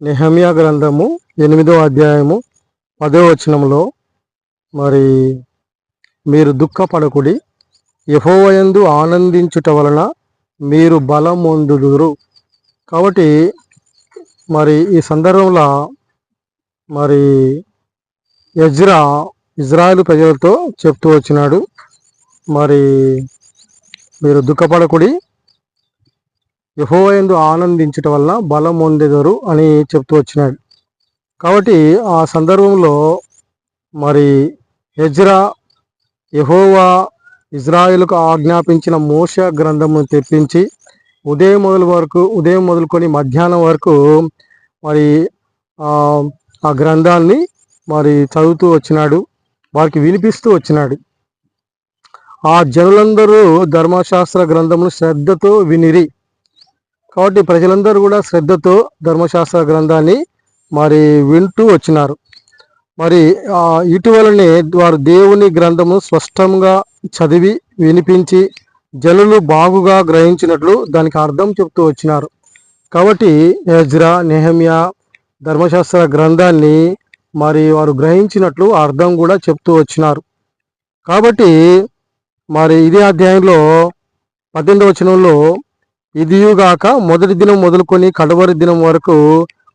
నెహమియా గ్రంథము ఎనిమిదో అధ్యాయము పదో వచనంలో మరి మీరు దుఃఖపడకుడి యహోవయందు ఆనందించుట వలన మీరు బలం పొందుదురు కాబట్టి మరి ఈ సందర్భంలో మరి యజ్రా ఇజ్రాయెల్ ప్రజలతో చెప్తూ వచ్చినాడు మరి మీరు దుఃఖపడకుడి యహోయందు ఆనందించటం వలన బలం పొందెదరు అని చెప్తూ వచ్చినాడు. కాబట్టి ఆ సందర్భంలో మరి హెజ్రా యహోవా ఇజ్రాయిల్కు ఆజ్ఞాపించిన మోష గ్రంథమును తెప్పించి ఉదయం మొదలు వరకు ఉదయం మొదలుకొని మధ్యాహ్నం వరకు మరి ఆ గ్రంథాన్ని మరి చదువుతూ వచ్చినాడు వారికి వినిపిస్తూ వచ్చినాడు. ఆ జనులందరూ ధర్మశాస్త్ర గ్రంథమును శ్రద్ధతో వినిరి కాబట్టి ప్రజలందరూ కూడా శ్రద్ధతో ధర్మశాస్త్ర గ్రంథాన్ని మరి వింటూ వచ్చినారు. మరి ఇటీవలనే వారు దేవుని గ్రంథము స్పష్టంగా చదివి వినిపించి జనులు బాగుగా గ్రహించినట్లు దానికి అర్థం చెప్తూ వచ్చినారు. కాబట్టి హెజ్రా నెహమియా ధర్మశాస్త్ర గ్రంథాన్ని మరి వారు గ్రహించినట్లు అర్థం కూడా చెప్తూ వచ్చినారు. కాబట్టి మరి ఇదే అధ్యాయంలో పద్దెనిమిదవ వచనంలో ఇదియుగాక మొదటి దినం మొదలుకొని కడవరి దినం వరకు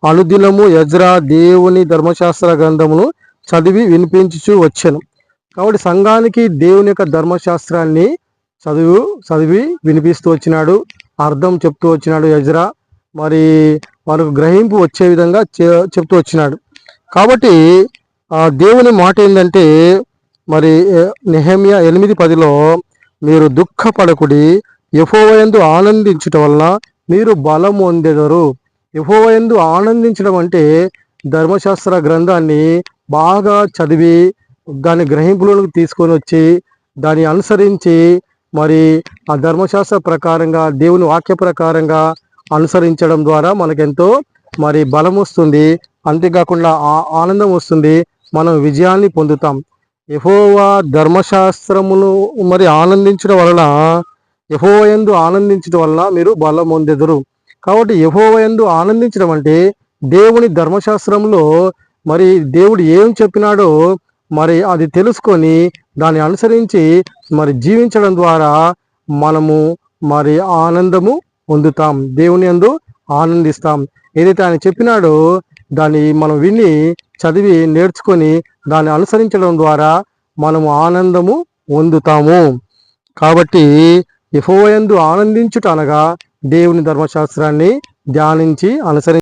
అనుదినము యజ్రా దేవుని ధర్మశాస్త్ర గ్రంథమును చదివి వినిపించుచు వచ్చాను. కాబట్టి సంఘానికి దేవుని యొక్క ధర్మశాస్త్రాన్ని చదువు చదివి వినిపిస్తూ వచ్చినాడు అర్థం చెప్తూ వచ్చినాడు యజ్రా మరి మనకు గ్రహింపు వచ్చే విధంగా చెప్తూ వచ్చినాడు. కాబట్టి దేవుని మాట ఏంటంటే మరి నెహమియా ఎనిమిది పదిలో మీరు దుఃఖపడకుడి యహోవయందు ఆనందించటం వలన మీరు బలం పొందెదరు. యహోవయందు ఆనందించడం అంటే ధర్మశాస్త్ర గ్రంథాన్ని బాగా చదివి దాని గ్రహింపులకు తీసుకొని వచ్చి దాన్ని అనుసరించి మరి ఆ ధర్మశాస్త్ర ప్రకారంగా దేవుని వాక్య ప్రకారంగా అనుసరించడం ద్వారా మనకెంతో మరి బలం వస్తుంది. అంతేకాకుండా ఆనందం వస్తుంది. మనం విజయాన్ని పొందుతాం. యహోవా ధర్మశాస్త్రమును మరి ఆనందించడం వలన యహోవయందు ఆనందించడం వలన మీరు బలం పొందెదరు కాబట్టి యహోవయందు ఆనందించడం అంటే దేవుని ధర్మశాస్త్రంలో మరి దేవుడు ఏం చెప్పినాడో మరి అది తెలుసుకొని దాన్ని అనుసరించి మరి జీవించడం ద్వారా మనము మరి ఆనందము పొందుతాం. దేవుని అందు ఆనందిస్తాం. ఏదైతే ఆయన చెప్పినాడో దాన్ని మనం విని చదివి నేర్చుకొని దాన్ని అనుసరించడం ద్వారా మనము ఆనందము పొందుతాము. కాబట్టి యహోవయందు ఆనందించుట అనగా దేవుని ధర్మశాస్త్రాన్ని ధ్యానించి అనుసరి